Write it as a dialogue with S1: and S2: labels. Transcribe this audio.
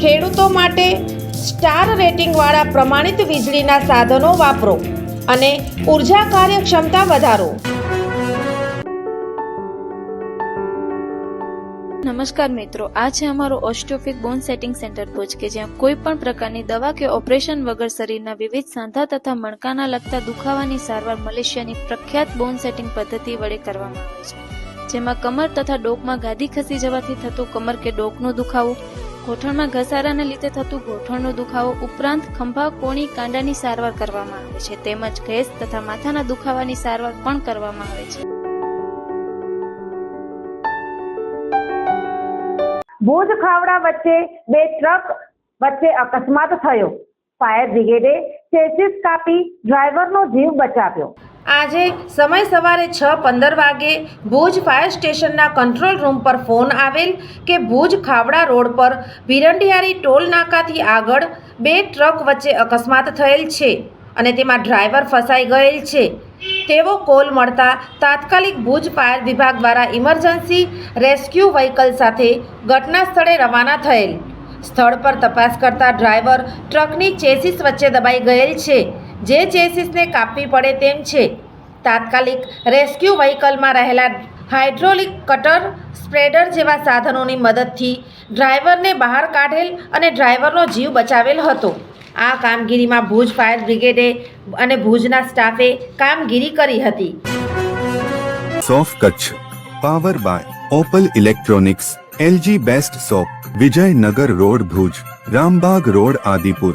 S1: ખેડૂતો માટે સ્ટાર રેટિંગવાળા પ્રમાણિત વીજળીના સાધનો વાપરો અને ઊર્જા કાર્યક્ષમતા વધારો.
S2: નમસ્કાર મિત્રો, આ છે અમારો ઓસ્ટોફિક બોન સેટિંગ સેન્ટર ભુજ કે જ્યાં કોઈ પણ પ્રકારની દવા કે ઓપરેશન વગર શરીરના વિવિધ સાંધા તથા મણકાના લગતા દુખાવાની સારવાર મલેશિયાની પ્રખ્યાત બોન સેટિંગ પદ્ધતિ વડે કરવામાં આવે છે. જેમાં કમર તથા ડોકમાં ગાદી ખસી જવાથી થતું કમર કે ડોકનો દુખાવો ગોઠણમાં ઘસારાને લીધે થતું ગોઠણનો દુખાવો ઉપરાંત ખંભા, કોણી, કાંડાની સારવાર કરવામાં આવે છે. તેમજ ગેસ તથા માથાના દુખાવાની સારવાર પણ કરવામાં આવે છે.
S1: ભુજ ખાવડા વચ્ચે બે ટ્રક વચ્ચે અકસ્માત થયો. ફાયર બ્રિગેડે ચેસીસ કાપી ડ્રાઈવરનો જીવ બચાવ્યો. આજે સમય સવારે છ પંદર વાગે ભુજ ફાયર સ્ટેશનના કંટ્રોલ રૂમ પર ફોન આવેલ કે ભુજ ખાવડા રોડ પર વિરંડિયારી ટોલ નાકાથી આગળ બે ટ્રક વચ્ચે અકસ્માત થયેલ છે અને તેમાં ડ્રાઈવર ફસાઈ ગયેલ છે. તેવો કોલ મળતા તાત્કાલિક ભુજ ફાયર વિભાગ દ્વારા ઇમરજન્સી રેસ્ક્યુ વ્હીકલ સાથે ઘટના સ્થળે રવાના થયેલ. સ્થળ પર તપાસ કરતા ડ્રાઈવર ટ્રકની ચેસીસ વચ્ચે દબાઈ ગયેલ છે. જે ચેસીસને કાપવી પડે તેમ છે. તાત્કાલિક રેસ્ક્યુ વ્હીકલમાં રહેલા હાઇડ્રોલિક કટર સ્પ્રેડર જેવા સાધનોની મદદથી ડ્રાઈવરને બહાર કાઢેલ અને ડ્રાઈવરનો જીવ બચાવેલ હતો. આ કામગીરીમાં ભુજ ફાયર બ્રિગેડે અને ભુજના સ્ટાફે કામગીરી કરી હતી.
S3: સોફ Kutch, power by Opal electronics, LG best shop Vijaynagar road Bhuj, Rambag road Adipur.